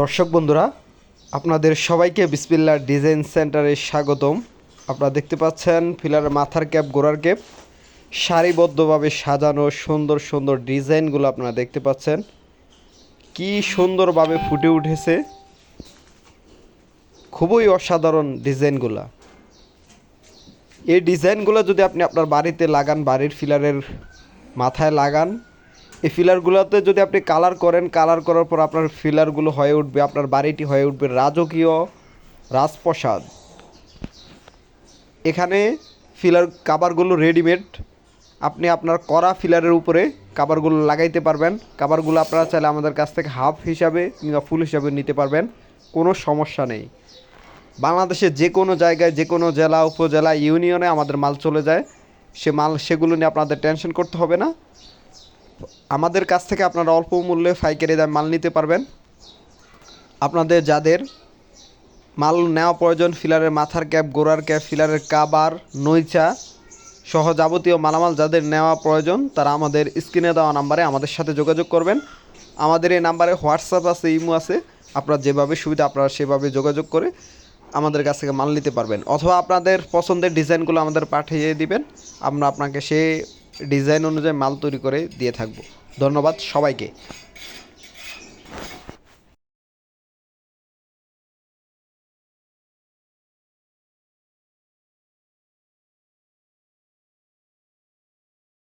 দর্শক বন্ধুরা, আপনাদের সবাইকে বিসমিল্লা ডিজাইন সেন্টারে স্বাগতম। আপনারা দেখতে পাচ্ছেন ফিলারের মাথার ক্যাপ, গোড়ার ক্যাপ। সারিবদ্ধভাবে সাজানো সুন্দর সুন্দর ডিজাইনগুলো আপনারা দেখতে পাচ্ছেন। কি সুন্দরভাবে ফুটে উঠেছে। খুবই অসাধারণ ডিজাইনগুলা। এই ডিজাইনগুলো যদি আপনি আপনার বাড়িতে লাগান, বাড়ির ফিলারের মাথায় লাগান এই ফিলারগুলোতে যদি আপনি কালার করেন কালার করার পর আপনার ফিলারগুলো হয়ে উঠবে, আপনার বাড়িটি হয়ে উঠবে রাজকীয় রাজপ্রসাদ। এখানে ফিলার কাভারগুলো রেডিমেড আপনি আপনার করা ফিলারের উপরে কাভারগুলো লাগাইতে পারবেন। কাভারগুলো আপনারা চাইলে আমাদের কাছ থেকে হাফ হিসাবে কিংবা ফুল হিসাবে নিতে পারবেন। কোনো সমস্যা নেই। বাংলাদেশের যে কোনো জায়গায় যে কোনো জেলা, উপজেলা, ইউনিয়নে আমাদের মাল চলে যায়। সে মাল, সেগুলো নিয়ে আপনাদের টেনশন করতে হবে না। আমাদের কাছ থেকে আপনারা অল্প মূল্যে পাইকারি দামে মাল নিতে পারবেন। আপনাদের যাদের মাল নেওয়া প্রয়োজন, ফিলারের মাথার ক্যাপ, গোড়ার ক্যাপ, ফিলারের কাবার নইচা সহ যাবতীয় মালামাল যাদের নেওয়া প্রয়োজন, তারা আমাদের স্ক্রিনে দেওয়া নাম্বারে আমাদের সাথে যোগাযোগ করবেন। আমাদের এই নাম্বারে হোয়াটসঅ্যাপ আছে, ইমো আছে। আপনার যেভাবে সুবিধা, আপনারা সেভাবে যোগাযোগ করে আমাদের কাছ থেকে মাল নিতে পারবেন। অথবা আপনাদের পছন্দের ডিজাইনগুলো আমাদের পাঠিয়ে দিবেন। আমরা আপনাকে সে ডিজাইন অনুযায়ী মাল তৈরি করে দিয়ে থাকব। ধন্যবাদ সবাইকে।